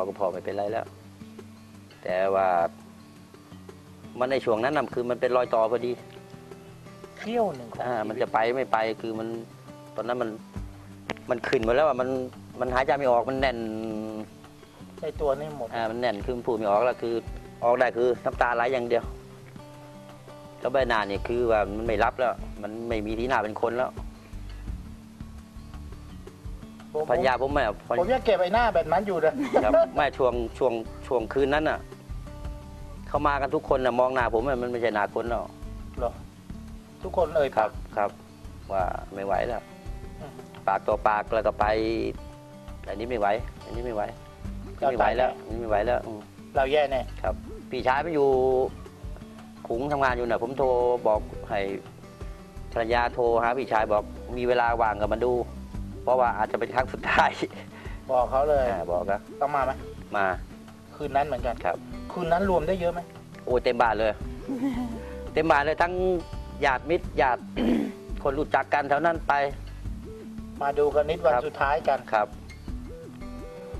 บอกกับพ่อไม่เป็นไรแล้ว แต่ว่า มันในช่วงนั้นน่ะคือมันเป็นรอยต่อพอดีเที่ยวหนึ่งของอ่าชีมันวิตจะไปไม่ไปคือมันตอนนั้นมันมันขึ้นหมาแล้วอะมันมันหายใจไม่ออกมันแน่นในตัวนี่หมดอ่ามันแน่นคือพูดไม่ออกแล้วคือ ออกได้คือน้ำตาไหลอย่างเดียวแล้วใบหน้านี่คือว่ามันไม่รับแล้ว มันไม่มีที่หน้าเป็นคนแล้ว ผมพัญญาผมไม่พัญผมยังเก็บไอ้หน้าแบบนั้นอยู่นะครับไม่ช่วงช่วงช่วงคืนนั้นน่ะเขามากันทุกคนน่ะมองหน้าผมอะมันไม่ใช่หน้าคนหรอกเหรอทุกคนเอ่ยครัปาบกครับ ว่าไม่ไหวแล้วอืมปากต่อปากแล้วก็ไปอันนี้ไม่ไหว อันนี้ไม่ไหวอันนี้ไม่ไหวแล้วอันนี้ไม่ไหวแล้วอืมเราแย่แน่ครับ พี่ชายไปอยู่ขุงทำงานอยู่น่ะ ผมโทรบอกให้ภรรยาโทรหาพี่ชายบอกมีเวลาว่างก็มาดู เพราะว่าอาจจะเป็นครั้งสุดท้ายบอกเขาเลยอ่าบอกก็ต้องมาไหมมาคืนนั้นเหมือนกันครับ คืนนั้นรวมได้เยอะไหมโอ้ยเต็มบ้านเลย เต็มบ้านเลยทั้งญาติมิตรญาติคนรู้จักกันแถวนั้นไป มาดูกันนิดวันครับสุดท้ายกันครับ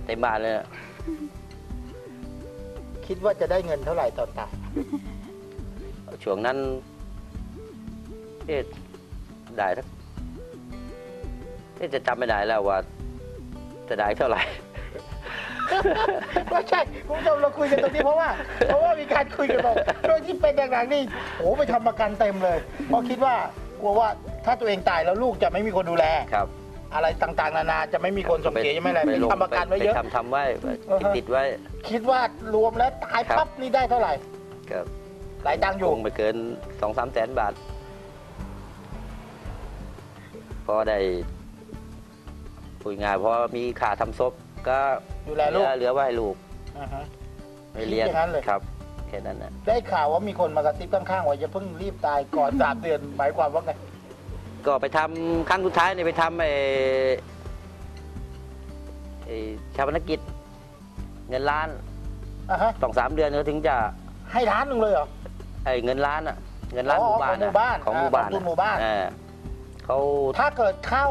เต็มบ้านเลย คิดว่าจะได้เงินเท่าไหร่ตอนตายช่วงนั้นเอ๊ะได้ทัก เอ๊ะจะจำไม่ได้แล้วว่าจะได้เท่าไหร่ ไม่ใช่คุณผู้ชมเราคุยกันตรงนี้เพราะว่า เพราะว่ามีการคุยกันบอกช่วงที่เป็นหนักๆนี่โอ้โหไปทำประกันเต็มเลย เพราะคิดว่ากลัวว่าถ้าตัวเองตายแล้วลูกจะไม่มีคนดูแล ครับอะไรต่างๆ นานาจะไม่มีคนส่งเสียจะไม่อะไรไปลงทำประกันไว้เยอะ ปทำทำไว้อ่าฮะ ติดไว้คิดว่ารวมแล้วตายครับปั๊บนี่ได้เท่าไหร่ ก็หลายตังค์อคยู่งไม่เกินสองสามแสนบาท พอได้ พูดง่ายพอมีค่าทำศพก็ดูแลลูกเหลือไว้ให้ลูกอ่าฮะไม่เรียนคิดอย่างนั้นเลย ครับแค่นั้นนะได้ข่าวว่ามีคนมากระซิบข้างๆว่าอย่าเพิ่งรีบตายก่อนสามเดือนหมายความว่าไงก็ไปทำครั้งสุดท้ายเนี่ยไปทำไอ้ไอ้ชาปนกิจ เงินล้านอะฮะต้องสามเดือนเขาถึงจะให้ล้านหนึ่งเลยเหรอ ไอ้เงินล้านอะ เงินล้านอ๋หอมู่บ้านของหมู่บ้านของหมู่บ้านอ่าของหมู่บ้านเออเขา ถ้าเกิดเข้า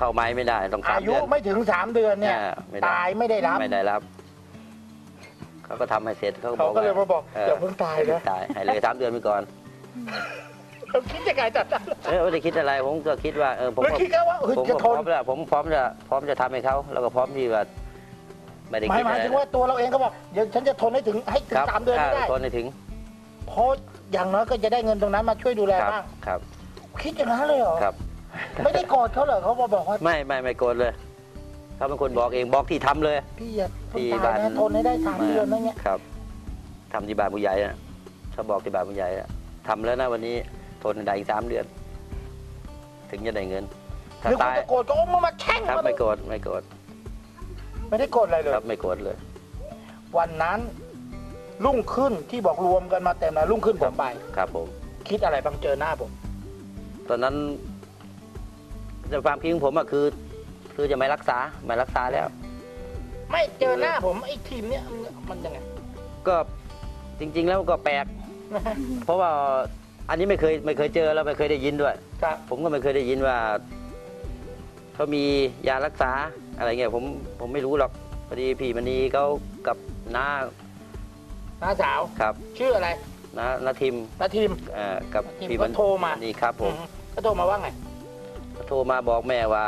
เข้าไม้ไม่ได้ต้องสามอายุเดือน ไม่ถึงสามเดือนเนี่ยเออไม่ได้ ตายไม่ได้รับ ไม่ได้รับเขาก็ทำให้เสร็จเขาก็บเขาอกก็เลยมาว่าบอกอย่าเพิ่งตายนะ ตายให้เลยสามเดือนไปก่อนเราคิดยังไงตอนนั้นเออไม่ได้คิดอะไรผมก็คิดว่าเออผมเราก็คิดแค่ว่าเฮ้ยผมจะก็ทพร้อนมแล้วผมพร้อมจะพร้อมจะทำให้เขาแล้วก็พร้อมที่ว่าไม่ได้หมายคิดหมายอะไรถึงว่าตัวเราเองก็บอกเดี๋ยวฉันจะทนให้ถึงให้ถึคงรับสามเดือนไม่ได้ทนให้ถึงเพราะอย่างน้อยก็จะได้เงินตรงนั้นมาช่วยดูแลครับบ้างครับ คิดอย่างนั้นเลยเหรอครับ ไม่ได้โกรธเขาเหรอเขามาบอกว่าไม่ไม่ไม่โกรธเลยเขาเป็นคนบอกเองบอกที่ทำเลย พี่อย่าเพิ่งที่ตายบ้านนะทนให้ได้สามเดือนนะเนี่ยครับทำที่บ้านผู้ใหญ่อะเขาบอกที่บ้านผู้ใหญ่อะทำแล้วนะวันนี้ทนได้อีกสามเดือน ถึงจะได้เงินถ้าหรือคุณตายจะโกรธก็โอ้มามาแช่งครับมาไม่โกรธไม่โกรธไม่ได้โกรธอะไรเลยครับไม่โกรธเลย วันนั้นรุ่งขึ้นที่บอกรวมกันมาเต็มนะรุ่งขึ้นผมไปครับผม คิดอะไรบางเจอหน้าผม ตอนนั้น ในความคิดของผมอะคือ คือจะไม่รักษาไม่รักษาแล้ว ไม่เจอหน้าผมไอ้ทีมเนี้ยมันยังไง ก็จริง ๆ แล้วก็แปลก เพราะว่าอันนี้ไม่เคยไม่เคยเจอแล้วไม่เคยได้ยินด้วย ครับ ผมก็ไม่เคยได้ยินว่าเขามียารักษาอะไรเงี้ยผมผมไม่รู้หรอกพอดีพี่มณีเขากับน้าน้าสาวครับ ชื่ออะไรน้าน้าทิมน้าทีมเอ่อกับทีมพี่ก็โทรมา นี่ครับผมอืมก็โทรมาว่าไง เขาโทรมาบอกแม่ว่า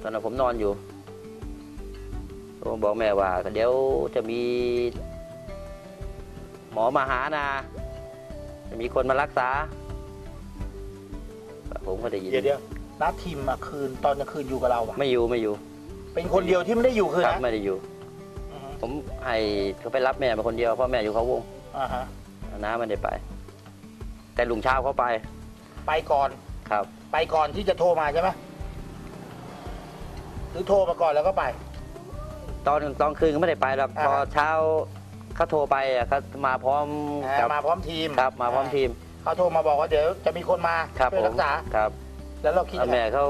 ตอนนั้นผมนอนอยู่โทรมาบอกแม่ว่าเดี๋ยวจะมี หมอมาหานะจะมีคนมารักษา ผมก็ได้ยินเดี๋ยวเดี๋ยวน้าทีมมาคืนตอนกลางคืนอยู่กับเราปะไม่อยู่ไม่อยู่ เป็นคนเดียวที่ไม่ได้อยู่คืนครับนะไม่ได้อยู่ อือฮึผมให้เขาไปรับแม่มาคนเดียวเพราะแม่อยู่เขาวงอ่าฮะน้าไม่ได้ไป แต่ลุงเช้าเขาไปไปก่อน ครับ ไปก่อนที่จะโทรมาใช่ไหมหรือโทรมาก่อนแล้วก็ไป ตอนตอนคืนก็ไม่ได้ไปหรอกอ่า พอเช้าเขาโทรไปอะเขามาพร้อมอ่ากับมาพร้อมทีมครับมาพร้อมทีมเขาโทรมาบอกว่าเดี๋ยวจะมีคนมาครับช่วยผรัมกษา ครับแล้วเราคิดแล้วยังไงแม่เขา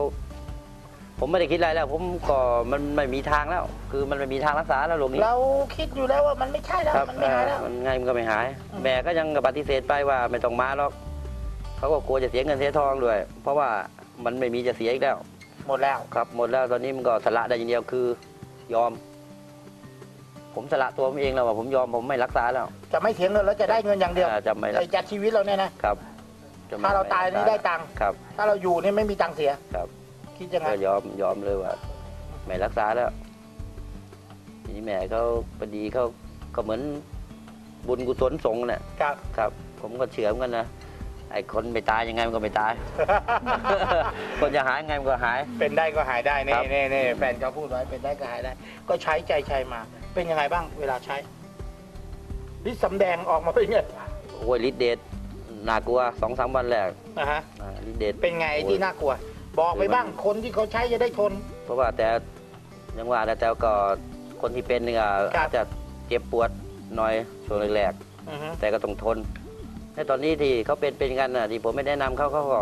ผมไม่ได้คิดอะไรแล้ว ผมก็มันไม่มีทางแล้ว คือมันไม่มีทางรักษาแล้วโรคนี้เราคิดอยู่แล้วว่ามันไม่ใช่แล้ว ครับมันไม่หายแล้ว เออมันไงมันก็ไม่หายอืมแม่ก็ยังปฏิเสธไปว่าไม่ต้องมาหรอก เขาก็กลัวจะเสียเงินเสียทองด้วย เพราะว่ามันไม่มีจะเสียอีกแล้ว หมดแล้วครับ หมดแล้วตอนนี้มันก็สละได้อย่างเดียวคือยอม ผมสละตัวผมเองแล้วว่าผมยอมผมไม่รักษาแล้วจะไม่เสียเงินแล้วจะได้เงินอย่างเดียวอ่าจะไม่รักไอ้จัดชีวิตเราเนี่ยนะครับจะไม่ถ้าเราตายนี่ได้ตังค์ครับ ถ้าเราอยู่นี่ไม่มีตังค์เสียครับ คิดยังไงก็ยอมยอมเลยว่าไม่รักษาแล้วทีนี้แม่เขาพอดีเขาก็เหมือนบุญกุศลสงฆ์น่ะครับ ครับ ผมก็เชื่อเหมือนกันนะ ไอ้คนไม่ตายยังไงมันก็ไม่ตาย คนจะหายยังไงมันก็หาย เป็นได้ก็หายได้คเน่รับเน่เน่แฟนเขาพูดไว้เป็นได้ก็หายได้ ก็ใช้ใจชัยมา เป็นยังไงบ้างเวลาใช้ฤทธิ์สำแดงออกมาเป็นไงโอ้ยฤทธิ์เดชน่ากลัวสองสามวันแรกนะฮะอ่าฤทธิ์เดช เป็นไงที่น่ากลัว บอกไปบ้างคนที่เขาใช้จะได้ทน เพราะว่าแต่ยังว่าแต่แต่ก็คนที่เป็นนี่ก็ครับ อาจจะเจ็บปวดหน่อยช่วงแรกอือฮึๆแต่ก็ต้องทน ในตอนนี้ที่เขาเป็นเป็นกันน่ะที่ผมไม่แนะนำเขาเขาก็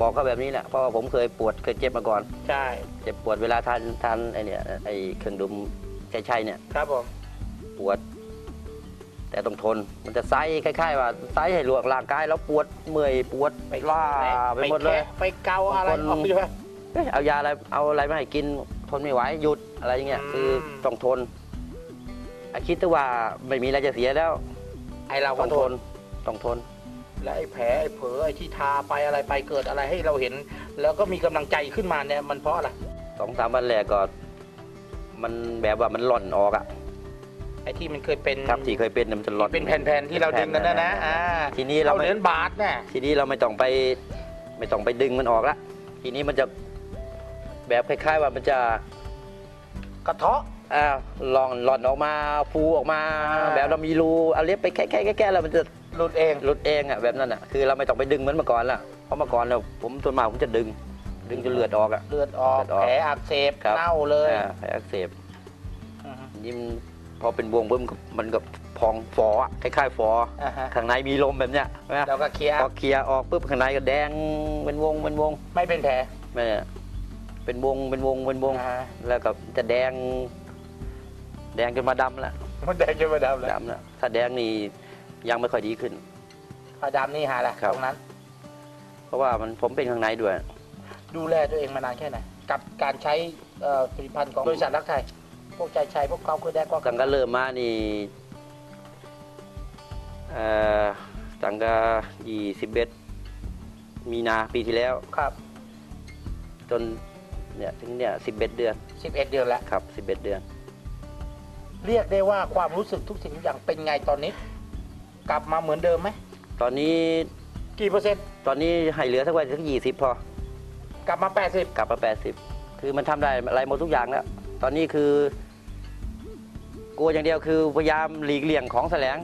บอกเขาแบบนี้แหละเพราะว่าผมเคยปวดเคยเจ็บมาก่อนใช่เจ็บปวดเวลาทานทานไอเนี่ยไอเครื่องดื่มใจชัยเนี่ย ครับผม ปวด แต่ต้องทนมันจะไซคล้ายๆว่าไซให้ลวกร่างกายแล้วปวดเมื่อยปวดไปล่าไปหมดเลย แคะไปเกาอะไรบางคน ออกไปด้วย เอ้ยเอายาอะไรเอาอะไรมาให้กินทนไม่ไหวหยุดอะไรอย่างเงี้ยอืม คือต้องทนอะคิดแต่ว่าไม่มีอะไรจะเสียแล้วไอเราก็ต้องททนน ต้องทน และไอ้แผลไอ้เผลอไอ้ที่ทาไปอะไรไปเกิดอะไรให้เราเห็น แล้วก็มีกำลังใจขึ้นมาเนี่ยมันเพราะอะไรสองสามวันแรกก็ มันแบบว่ามันหล่อนออกอะไอ้ที่มันเคยเป็นครับที่เคยเป็นน่ะมันจะหล่อนเป็นแผ่นๆที่เราดึงกันนะนะอ่าทีนี้เราเราเหไม่รียญบาทเนี่ยทีนี้เราไม่ต้องไปไม่ต้องไปดึงมันออกละทีนี้มันจะแบบคล้าย ๆ ว่ามันจะกระเทาะ อ่าหลอนหล่อนออกมาฟูออกมา อ่า แบบเรามีรูเอาเล็บไปแค่แค่แค่แล้วมันจะ หลุดเองหลุดเองอะแบบนั้นอะคือเราไม่ต้องไปดึงเหมือนเมื่อก่อนละเพราะเมื่อก่อนเนี่ยผมส่วนมากผมจะดึง ดึงจนเลือดออกอะเลือดออกเลือดออกแผลอักเสบครับเน่าเลยอ่าแผลอักเสบอือฮึยิ่มพอเป็นวงเบิ้มนก็มันก็พองฟออะคล้ายๆฟออ่าฮะข้างในมีลมแบบเนี้ยนะแล้วก็เคลียร์พอเคลียร์ออกปุ๊บข้างในก็แดงเป็นวงเป็นวง ไม่เป็นแผลไม่เป็นวงเป็นวงเป็นวงอ่าฮะแล้วก็จะแดง แดงจนมาดำแล้วมันแดงจนมาดำแล้วดำแล้วถ้าแดงนี่ ยังไม่ค่อยดีขึ้นพอดำนี่หาละครับ ตรงนั้น เพราะว่ามันผมเป็นข้างในด้วย ดูแลตัวเองมานานแค่ไหน กับการใช้เอ่อผลิตภัณฑ์ของบริษัทรักไทย พวกใจชัยพวกเขาคือแดงก็ตั้งแต่เริ่มมานี่เอ่อตั้งแต่ยี่สิบเอ็ดมีนาปีที่แล้ว ครับ จนเนี่ยถึงเนี่ยสิบเอ็ดเดือน11 เดือนแล้ว ครับสิบเอ็ดเดือน เรียกได้ว่าความรู้สึกทุกสิ่งทุกอย่างเป็นไงตอนนี้ กลับมาเหมือนเดิมไหมตอนนี้กี่เปอร์เซ็นต์ตอนนี้ให้เหลือสักวันสักยี่สิบพอกลับมา 80 กลับมาแปดสิบคือมันทำได้อะไรหมดทุกอย่างแล้ว ตอนนี้คือ กลัวอย่างเดียวคือพยายามหลีกเลี่ยงของแสลง